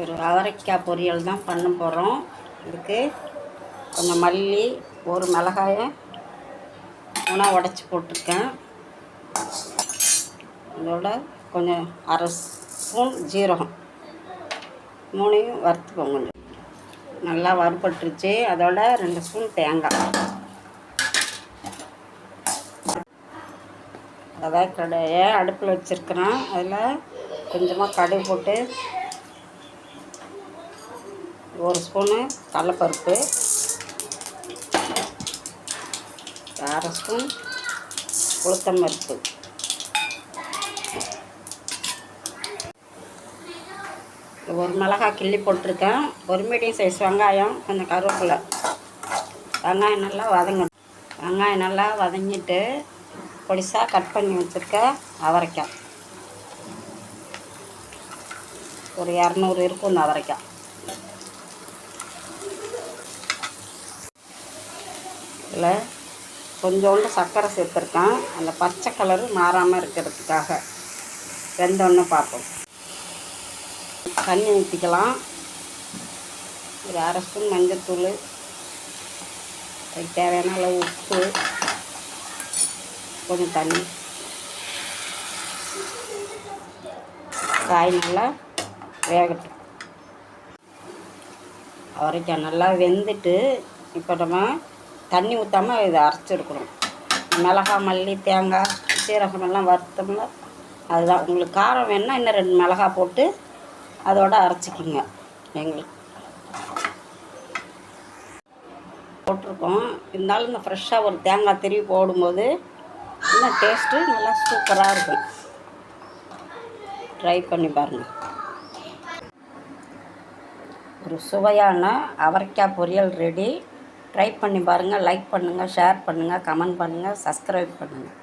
ஒரு அவரைக்காய் பொரியல் தான் பண்ண போகிறோம் இதுக்கு கொஞ்சம் மல்லி ஒரு மிளகாயை ஒன்றா உடச்சி போட்டிருக்கேன். இதோட கொஞ்சம் அரை ஸ்பூன் ஜீரகம் மூணையும் வறுத்துக்கோங்க. கொஞ்சம் நல்லா வறுபட்டுருச்சு. அதோட ரெண்டு ஸ்பூன் தேங்காய். அதான் கடையை அடுப்பில் வச்சுருக்குறேன். அதில் கொஞ்சமாக கடுகு போட்டு ஒரு ஸ்பூனு கடலப்பருப்பு அரை ஸ்பூன் உளுத்தம் பருப்பு ஒரு மிளகாய் கிள்ளி போட்டிருக்கேன். ஒரு மீடியம் சைஸ் வெங்காயம் கொஞ்சம் கருவேப்பிலை. வெங்காயம் நல்லா வதங்கணும். வெங்காயம் நல்லா வதங்கிட்டு பொடிசாக கட் பண்ணி வச்சுருக்க அவரைக்காய். ஒரு இரநூறு இருக்கும் இந்த அவரைக்காய். இதில் கொஞ்சோண்டு சர்க்கரை சேர்த்துருக்கேன். அந்த பச்சை கலரு மாறாமல் இருக்கிறதுக்காக. வெந்தோன்னு பார்ப்போம். தண்ணி ஊற்றிக்கலாம் ஒரு அரை ஸ்பூன் மஞ்சத்தூள் அதுக்கு தேவையான அளவு உப்பு. கொஞ்சம் தண்ணி. காய் நல்லா வேகட்டும். அவரைக்காய் நல்லா வெந்துட்டு இப்போ நம்ம தண்ணி ஊற்றாமல் இதை அரைச்சிருக்கணும் மிளகாய் மல்லி தேங்காய் சீரகம் எல்லாம் வறுத்தோம்னா அதுதான். உங்களுக்கு காரம் வேணுன்னா இன்னும் ரெண்டு மிளகாய் போட்டு அதோட அரைச்சிக்கிங்க. எங்களுக்கு போட்டிருக்கோம். இருந்தாலும் இந்த ஃப்ரெஷ்ஷாக ஒரு தேங்காய் திருவி போடும்போது இன்னும் டேஸ்ட்டு நல்லா சூப்பராக இருக்கும். ட்ரை பண்ணி பாருங்கள் ஒரு சுவையான அவரைக்காய் பொரியல் ரெடி ட்ரை பண்ணி பாருங்கள் லைக் பண்ணுங்கள் ஷேர் பண்ணுங்கள் கமெண்ட் பண்ணுங்கள் சப்ஸ்கிரைப் பண்ணுங்கள்